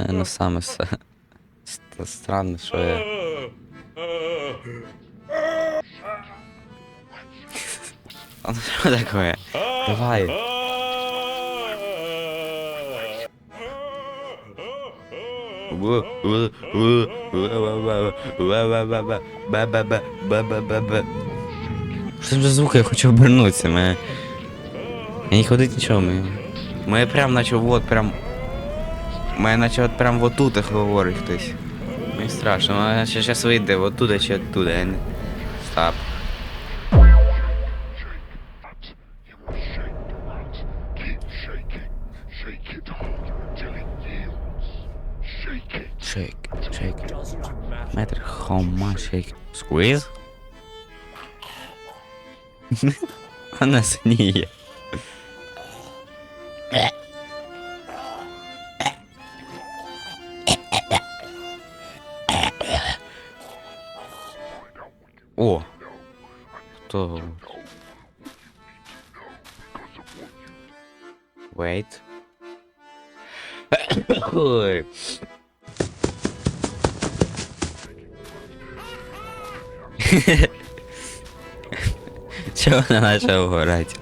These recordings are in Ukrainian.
наверное, саме все. Странно, що я. А ну що таке? Давай. Що за звуки? Я хочу обернутися, мене. Я не ходить нічого, ми. Ми прям наче вот прям. Мене наче от прям вот тут говорить хтось. Мені страшно, а ще зараз вийде вот чи оттуда. Стоп. Keep shaking. Shake it hard until it yields. О! Хто? Wait. Ой. Чого вона почала вгорати?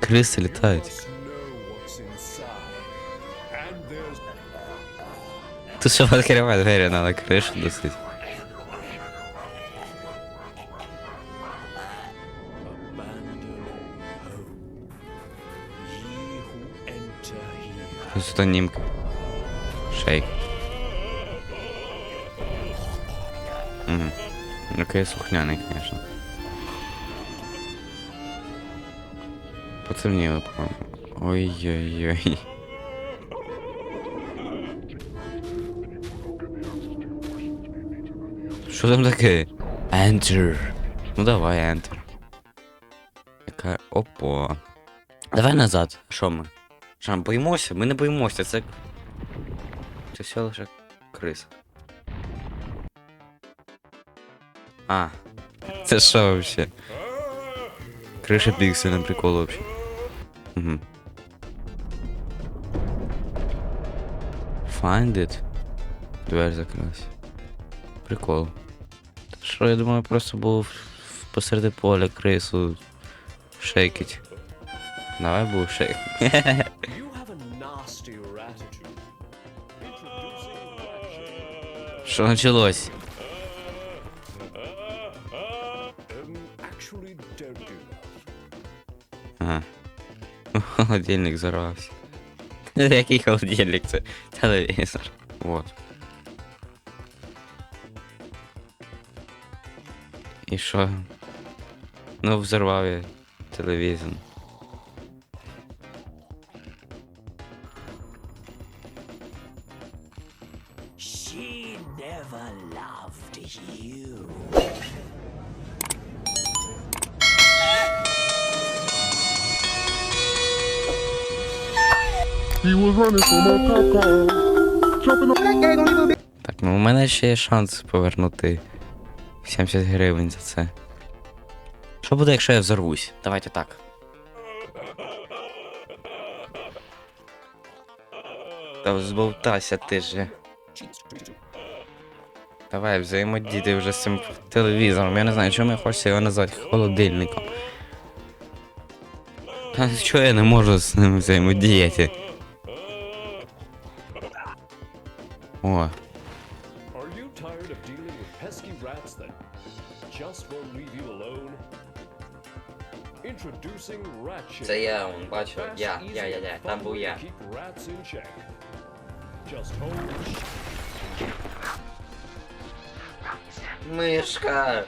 Криси літають. Тут ще відкривати двері на кришу досить. Ось. Шейк. Угу. Окей, сухняний, конечно. Потемніло, по-моєму. Ой-ой-ой. Що там таке? Enter. Ну давай, enter. Яка. Опа. Давай назад. Що ми? Що ми боїмося? Ми не боїмося, це. Це все лише криса. А. Це що вообще? Криша піксельна прикол вообще. Угу. Find it. Дверь закрилась. Прикол. Та що, я думаю, просто був посеред поля крису шейкить. Давай був шейк. You have a nastier attitude. Introducing Ratchet. Що. Ага. Холодильник взорвався. Який холодильник? Це телевізор. Вот. І що? Ну, взорвав я телевізор. She never loved you. Так, ну у мене ще є шанс повернути 70 гривень за це. Що буде, якщо я взорвусь? Давайте так. Та збовтайся ти же. Давай, взаємодійте вже з цим телевізором. Я не знаю, чому я хочеться його назвати холодильником. Та чого я не можу з ним взаємодіяти? О. Це я, он, бачу, я, я, я, я, там був я. Мишка!